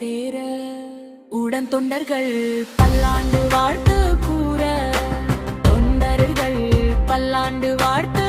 சேர. உடன் தொண்டர்கள் பல்லாண்டு வாழ்த்து கூற. தொண்டர்கள் பல்லாண்டு வாழ்த்து